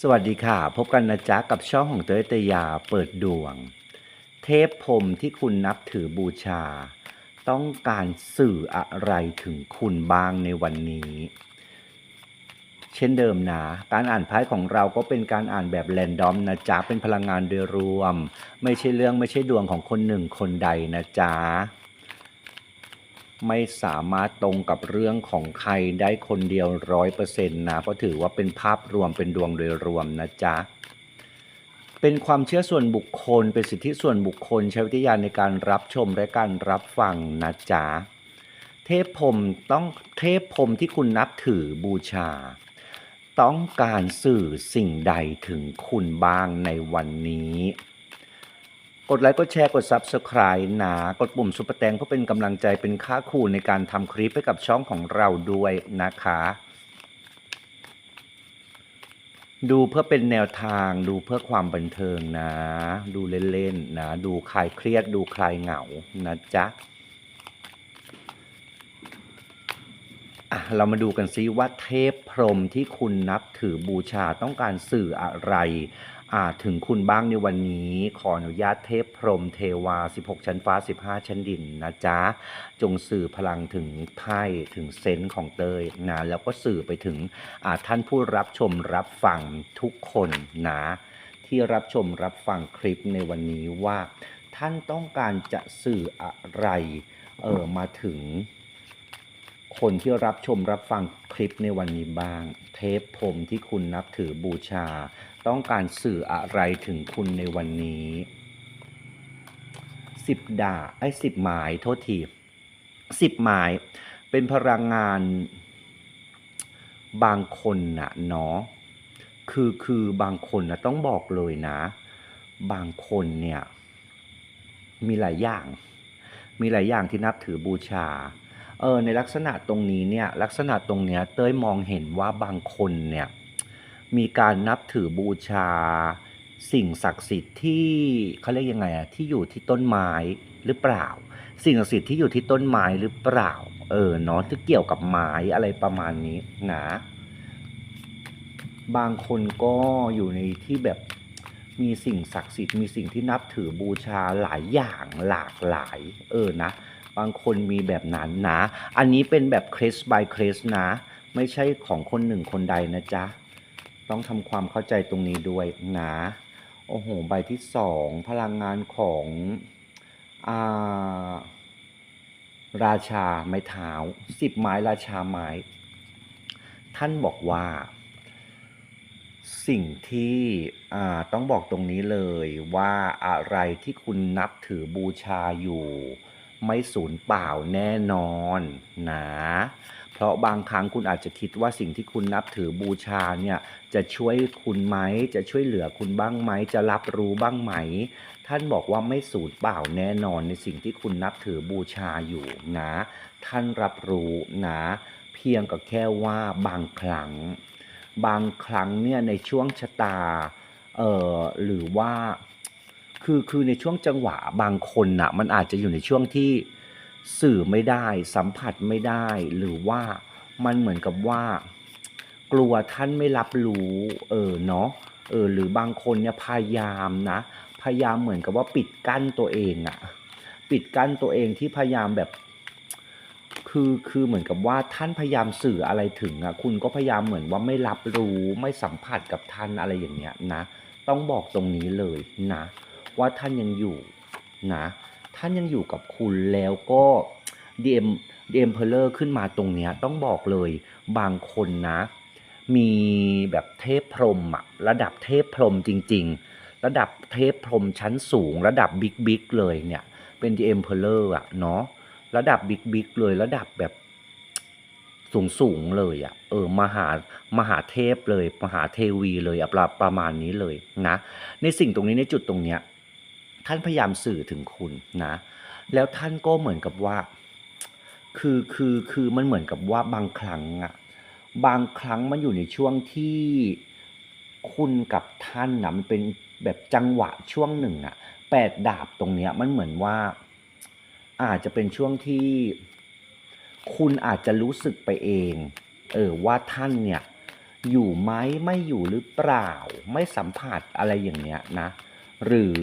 สวัสดีค่ะ พบกันนะจ๊ะกับช่องของเตยเตยาเปิดดวง เทพพรมที่คุณนับถือบูชา ต้องการสื่ออะไรถึงคุณบ้างในวันนี้ เช่นเดิมนะ การอ่านไพ่ของเราก็เป็นการอ่านแบบแรนดอมนะจ๊ะเป็นพลังงานโดยรวม ไม่ใช่เรื่องไม่ใช่ดวงของคนหนึ่งคนใดนะจ๊ะ ไม่สามารถตรงกับเรื่องของใครได้คนเดียวร้อยเปอร์เซ็นต์นะเพราะถือว่าเป็นภาพรวมเป็นดวงโดยรวมนะจ๊ะเป็นความเชื่อส่วนบุคคล เป็นสิทธิส่วนบุคคลใช้วิทยาณในการรับชมและการรับฟังนะจ๊ะเทพพรมต้องเทพพรมที่คุณนับถือบูชา ต้องการสื่อสิ่งใดถึงคุณบ้างในวันนี้ กดไลค์กดแชร์กด Subscribe นะกดปุ่มซุปเปอร์แตงเพื่อเป็นกำลังใจเป็นค่าคู่ในการทำคลิปให้กับช่องของเราด้วยนะคะ ดูเพื่อเป็นแนวทางดูเพื่อความบันเทิงนะ ดูเล่นๆนะ ดูคลายเครียดดูคลายเหงานะจ๊ะอะเรามาดูกันซิว่าเทพพรหมที่คุณนับถือบูชาต้องการสื่ออะไร ถึงคุณบ้างในวันนี้ขออนุญาตเทพพรมเทวา 16 ชั้นฟ้า 15 ชั้นดินนะจ๊ะ จงสื่อพลังถึงไพ่ถึงเซนส์ของเตยนะแล้วก็สื่อไปถึงท่านผู้รับชมรับฟังทุกคนนะ ที่รับชมรับฟังคลิปในวันนี้ว่า ท่านต้องการจะสื่ออะไรเออมาถึงคนที่รับชมรับฟังคลิปในวันนี้บ้าง เทพพรมที่คุณนับถือบูชา ต้องการสื่ออะไรถึงคุณในวันนี้สิบดาไอ้สิบหมายโทษทีสิบหมายเป็นพลังงานบางคนน่ะเนาะคือคือบางคนนะต้องบอกเลยนะ บางคนเนี่ย มีหลายอย่าง มีหลายอย่างที่นับถือบูชาเออในลักษณะตรงนี้เนี่ย ลักษณะตรงเนี้ยเต้ยมองเห็นว่าบางคนเนี่ย มีการนับถือบูชา สิ่งศักดิ์สิทธิ์ที่เขาเรียกยังไงอะที่อยู่ที่ต้นไม้หรือเปล่า สิ่งศักดิ์สิทธิ์ที่อยู่ที่ต้นไม้หรือเปล่า เออเนาะที่เกี่ยวกับไม้อะไรประมาณนี้นะบางคนก็อยู่ในที่แบบมีสิ่งศักดิ์สิทธิ์มีสิ่งที่นับถือบูชาหลายอย่างหลากหลาย เออนะ บางคนมีแบบนั้นนะ อันนี้เป็นแบบเคส by เคสนะ ไม่ใช่ของคนหนึ่งคนใดนะจ๊ะ ต้องทำความเข้าใจตรงนี้ด้วยนะโอ้โห ใบที่สองพลังงานของอาราชาไม้เท้าสิบไม้ราชาไม้ ท่านบอกว่า สิ่งที่ต้องบอกตรงนี้เลยว่าอะไรที่คุณนับถือบูชาอยู่ ไม่สูญเปล่าแน่นอนนะ เพราะบางครั้งคุณอาจจะคิดว่าสิ่งที่คุณนับถือบูชาเนี่ยจะช่วยคุณไหม จะช่วยเหลือคุณบ้างไหม จะรับรู้บ้างไหม ท่านบอกว่าไม่สูญเปล่าแน่นอนในสิ่งที่คุณนับถือบูชาอยู่นะ ท่านรับรู้นะ เพียงก็แค่ว่าบางครั้ง บางครั้งเนี่ยในช่วงชะตาเอ่อหรือว่าคือคือในช่วงจังหวะบางคนน่ะมันอาจจะอยู่ในช่วงที่ สื่อไม่ได้ สัมผัสไม่ได้ หรือว่ามันเหมือนกับว่า กลัวท่านไม่รับรู้ เออเนาะเออหรือบางคนเนี่ยพยายามนะ พยายามเหมือนกับว่าปิดกั้นตัวเองอะปิดกั้นตัวเองที่พยายามแบบ คือคือเหมือนกับว่าท่านพยายามสื่ออะไรถึงอะคุณก็พยายามเหมือนว่าไม่รับรู้ไม่สัมผัสกับท่านอะไรอย่างเงี้ยนะ ต้องบอกตรงนี้เลยนะ ว่าท่านยังอยู่นะ ท่านยังอยู่กับคุณแล้วก็ดีเอ็มดีเอ็มเพลเลอร์ขึ้นมาตรงเนี้ยต้องบอกเลยบางคนนะ มีแบบเทพพรมอะระดับเทพพรมจริง ๆ ระดับเทพพรมชั้นสูง ระดับบิ๊กบิ๊กเลยเนี่ย เป็นดีเอ็มเพลเลอร์อะเนาะระดับบิ๊กบิ๊กเลยระดับแบบสูงสูงเลยอะ่ะ เออมหามหาเทพเลย มหาเทวีเลยอะประประมาณนี้เลยนะ ในสิ่งตรงนี้ในจุดตรงเนี้ย ท่านพยายามสื่อถึงคุณนะ แล้วท่านก็เหมือนกับว่า คือคือคือมันเหมือนกับว่าบางครั้งอะบางครั้งมันอยู่ในช่วงที่คุณกับท่านนะมันเป็นแบบจังหวะช่วงหนึ่งอะแปดดาบตรงเนี้ยมันเหมือนว่า อาจจะเป็นช่วงที่ คุณอาจจะรู้สึกไปเอง เออว่าท่านเนี่ย อยู่ไหมไม่อยู่หรือเปล่า ไม่สัมผัสอะไรอย่างเงี้ยนะ หรือ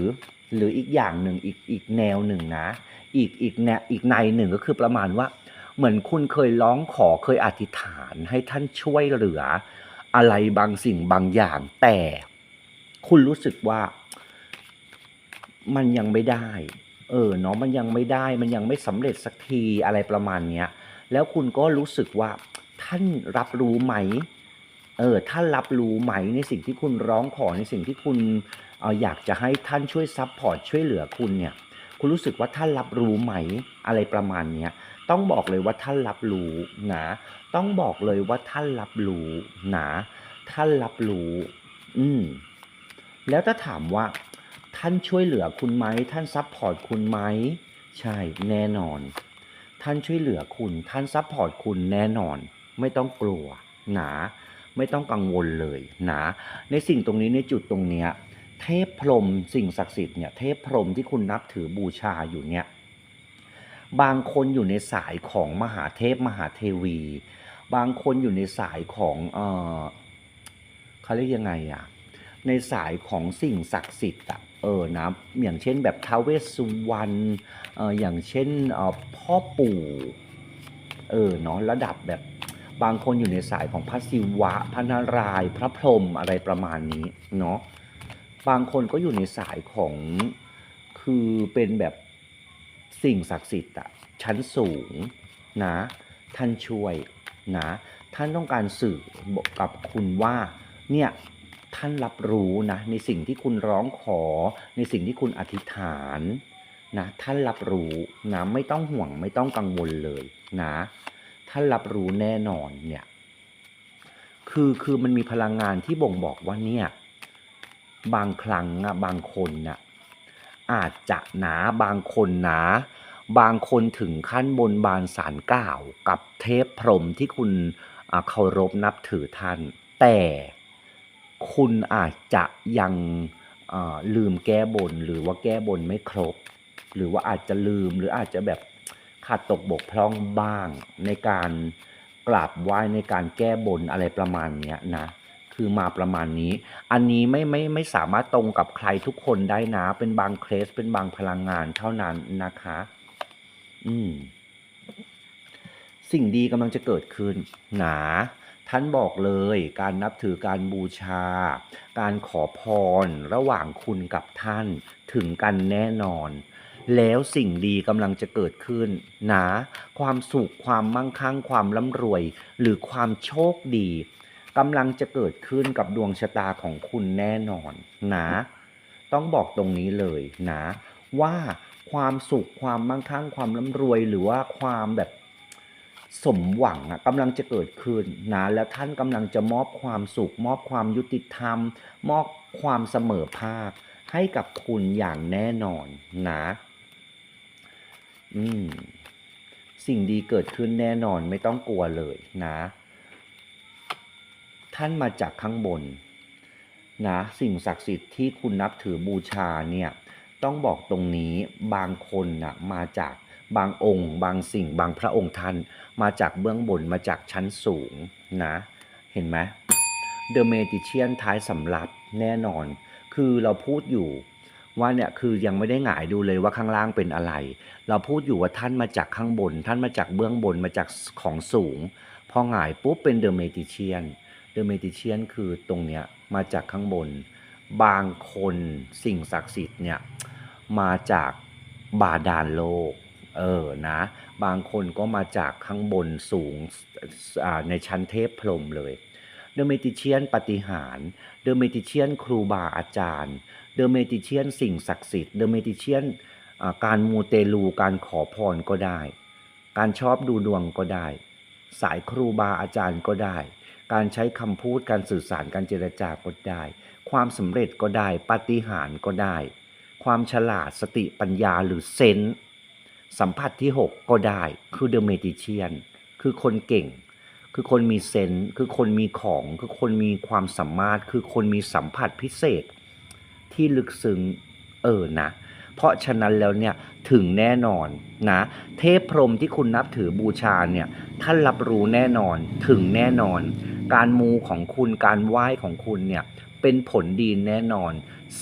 หรืออีกอย่างหนึ่งอีกอีกแนวหนึ่งนะ อีกอีกแนวอีกในหนึ่งก็คือประมาณว่า เหมือนคุณเคยร้องขอเคยอธิษฐานให้ท่านช่วยเหลือ อะไรบางสิ่งบางอย่าง แต่คุณรู้สึกว่า มันยังไม่ได้ เออเนาะมันยังไม่ได้ มันยังไม่สำเร็จสักทีอะไรประมาณเนี้ยแล้วคุณก็รู้สึกว่าท่านรับรู้ไหมเออท่านรับรู้ไหมในสิ่งที่คุณร้องขอในสิ่งที่คุณ อออยากจะให้ท่านช่วยซัพพอร์ตช่วยเหลือคุณเนี่ย คุณรู้สึกว่าท่านรับรู้ไหมอะไรประมาณเนี้ยต้องบอกเลยว่าท่านรับรู้นะต้องบอกเลยว่าท่านรับรู้นะท่านรับรู้ อืมแล้วถ้าถามว่าท่านช่วยเหลือคุณไหมท่านซัพพอร์ตคุณไหมใช่แน่นอน ท่านช่วยเหลือคุณ ท่านซัพพอร์ตคุณแน่นอน ไม่ต้องกลัวนะไม่ต้องกังวลเลยนะในสิ่งตรงนี้ในจุดตรงเนี้ย เทพพรหมสิ่งศักดิ์สิทธิ์เนี่ยเทพพรหมที่คุณนับถือบูชาอยู่เนี่ยบางคนอยู่ในสายของมหาเทพมหาเทวี บางคนอยู่ในสายของเออเขาเรียกยังไงอะในสายของสิ่งศักดิ์สิทธิ์อะเออนะอย่างเช่นแบบท้าวเวสสุวรรณเอออย่างเช่นเออพ่อปู่เออเนาะระดับแบบบางคนอยู่ในสายของพระศิวะพระนารายณ์พระพรหมอะไรประมาณนี้เนาะ บางคนก็อยู่ในสายของคือเป็นแบบสิ่งศักดิ์สิทธิ์อะชั้นสูงนะท่านช่วยนะท่านต้องการสื่อบอกกับคุณว่าเนี่ยท่านรับรู้นะในสิ่งที่คุณร้องขอ ในสิ่งที่คุณอธิษฐานนะท่านรับรู้นะไม่ต้องห่วงไม่ต้องกังวลเลยนะท่านรับรู้แน่นอนเนี่ยคือคือมันมีพลังงานที่บ่งบอกว่าเนี่ย บางครั้งอะบางคนน่ะอาจจะหนะบางคนหนะบางคนถึงขั้นบนบานสารกล่าวกับเทพพรหมที่คุณเคารพนับถือท่าน แต่คุณอาจจะยังลืมแก้บนหรือว่าแก้บนไม่ครบ หรือว่าอาจจะลืมหรืออาจจะแบบขาดตกบกพร่องบ้างในการกราบไหว้ในการแก้บนอะไรประมาณนี้นะ คือมาประมาณนี้ อันนี้ไม่ไม่ไม่สามารถตรงกับใครทุกคนได้นะ เป็นบางเคสเป็นบางพลังงานเท่านั้นนะคะ อืม สิ่งดีกำลังจะเกิดขึ้นหนาท่านบอกเลยการนับถือการบูชา การขอพรระหว่างคุณกับท่านถึงกันแน่นอน แล้วสิ่งดีกำลังจะเกิดขึ้นนะ ความสุขความมั่งคั่งความร่ำรวย หรือความโชคดี กำลังจะเกิดขึ้นกับดวงชะตาของคุณแน่นอนนะต้องบอกตรงนี้เลยนะ ว่าความสุขความมั่งคั่งความร่ำรวยหรือว่าความแบบสมหวังอะกำลังจะเกิดขึ้นนะแล้วท่านกำลังจะมอบความสุข มอบความยุติธรรม มอบความเสมอภาค ให้กับคุณอย่างแน่นอนนะอืมสิ่งดีเกิดขึ้นแน่นอนไม่ต้องกลัวเลยนะ ท่านมาจากข้างบนนะสิ่งศักดิ์สิทธิ์ที่คุณนับถือบูชาเนี่ยต้องบอกตรงนี้บางคนนะมาจากบางองค์ บางสิ่งบางพระองค์ท่านมาจากเบื้องบนมาจากชั้นสูงนะเห็นไหมเดอะเมดิเชียนท้ายสำรับแน่นอน คือเราพูดอยู่ว่าเนี่ยคือยังไม่ได้หงายดูเลยว่าข้างล่างเป็นอะไร เราพูดอยู่ว่าท่านมาจากข้างบน ท่านมาจากเบื้องบนมาจากของสูง พอหงายปุ๊บเป็นเดอะเมดิเชียน เดอะเมดิเชียนคือตรงเนี้ยมาจากข้างบน บางคนสิ่งศักดิ์สิทธิ์เนี่ยมาจากบาดาลโลก เออนะ บางคนก็มาจากข้างบนสูงในชั้นเทพพรมเลย เดอะเมดิเชียนปฏิหาร เดอะเมดิเชียนครูบาอาจารย์ เดอะเมดิเชียนสิ่งศักดิ์สิทธิ์ เดอะเมดิเชียนการมูเตลูการขอพรก็ได้ การชอบดูดวงก็ได้ สายครูบาอาจารย์ก็ได้ การใช้คำพูดการสื่อสารการเจรจาก็ได้ ความสำเร็จก็ได้ปาฏิหาริย์ก็ได้ ความฉลาดสติปัญญาหรือเซนส์สัมผัสที่ 6 ก็ได้คือเดอะเมดิเชียนคือคนเก่ง คือคนมีเซนส์คือคนมีของ คือคนมีความสามารถ คือคนมีสัมผัสพิเศษ ที่ลึกซึ้งเออนะ เพราะฉะนั้นแล้วเนี่ยถึงแน่นอนนะเทพพรหมที่คุณนับถือบูชาเนี่ยท่านรับรู้แน่นอนถึงแน่นอน การมูของคุณการไหว้ของคุณเนี่ยเป็นผลดีแน่นอน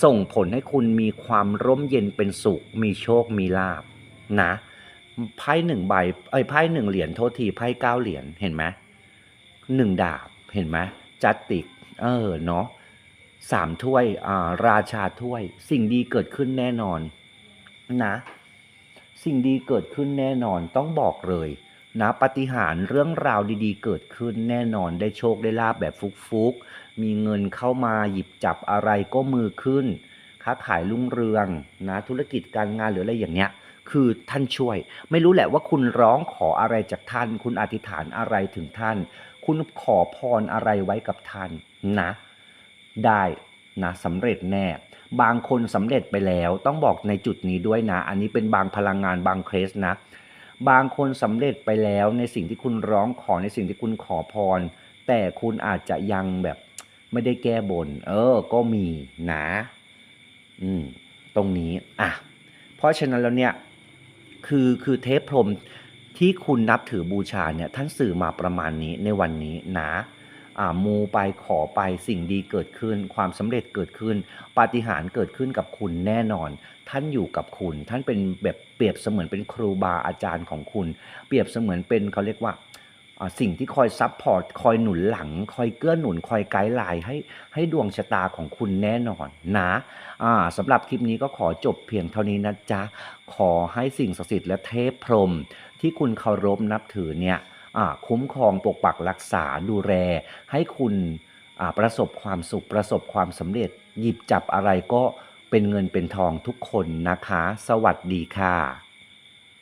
ส่งผลให้คุณมีความร่มเย็นเป็นสุข มีโชคมีลาบนะไพ่หนึ่งใบเอ้ยไพ่หนึ่งเหรียญโทษทีไพ่เก้าเหรียญเห็นไหมหนึ่งดาบเห็นไหมจัตติกเออเนาะสามถ้วยอ่าราชาถ้วย สิ่งดีเกิดขึ้นแน่นอน นะ สิ่งดีเกิดขึ้นแน่นอนต้องบอกเลยนะปฏิหารเรื่องราวดีๆ เกิดขึ้นแน่นอนได้โชคได้ลาบแบบฟุกๆ มีเงินเข้ามาหยิบจับอะไรก็มือขึ้น ค้าขายรุ่งเรืองนะธุรกิจการงานหรืออะไรอย่างเนี้ย คือท่านช่วย ไม่รู้แหละว่าคุณร้องขออะไรจากท่าน คุณอธิษฐานอะไรถึงท่าน คุณขอพรอะไรไว้กับท่านนะ ได้นะสำเร็จแน่ บางคนสำเร็จไปแล้ว ต้องบอกในจุดนี้ด้วยนะ อันนี้เป็นบางพลังงานบางเคสนะ บางคนสำเร็จไปแล้วในสิ่งที่คุณร้องขอในสิ่งที่คุณขอพร แต่คุณอาจจะยังแบบไม่ได้แก้บน เออ ก็มีนะ อืม ตรงนี้ อะ เพราะฉะนั้นแล้วเนี่ย คือคือเทพพรมที่คุณนับถือบูชาเนี่ย ท่านสื่อมาประมาณนี้ในวันนี้นะ มูไปขอไปสิ่งดีเกิดขึ้น ความสำเร็จเกิดขึ้น ปาฏิหาริย์เกิดขึ้นกับคุณแน่นอน ท่านอยู่กับคุณ ท่านเป็นแบบเปรียบเสมือนเป็นครูบาอาจารย์ของคุณ เปรียบเสมือนเป็นเขาเรียกว่าอ่าสิ่งที่คอยซับพอร์ตคอยหนุนหลัง คอยเกื้อหนุนคอยไกด์ไลน์ให้ให้ดวงชะตาของคุณแน่นอนนะอ่าสำหรับคลิปนี้ก็ขอจบเพียงเท่านี้นะจ๊ะ ขอให้สิ่งศักดิ์สิทธิ์และเทพพรมที่คุณเคารพนับถือเนี่ย คุ้มครองปกปักรักษาดูแลให้คุณประสบความสุขประสบความสำเร็จ หยิบจับอะไรก็เป็นเงินเป็นทองทุกคนนะคะ สวัสดีค่ะ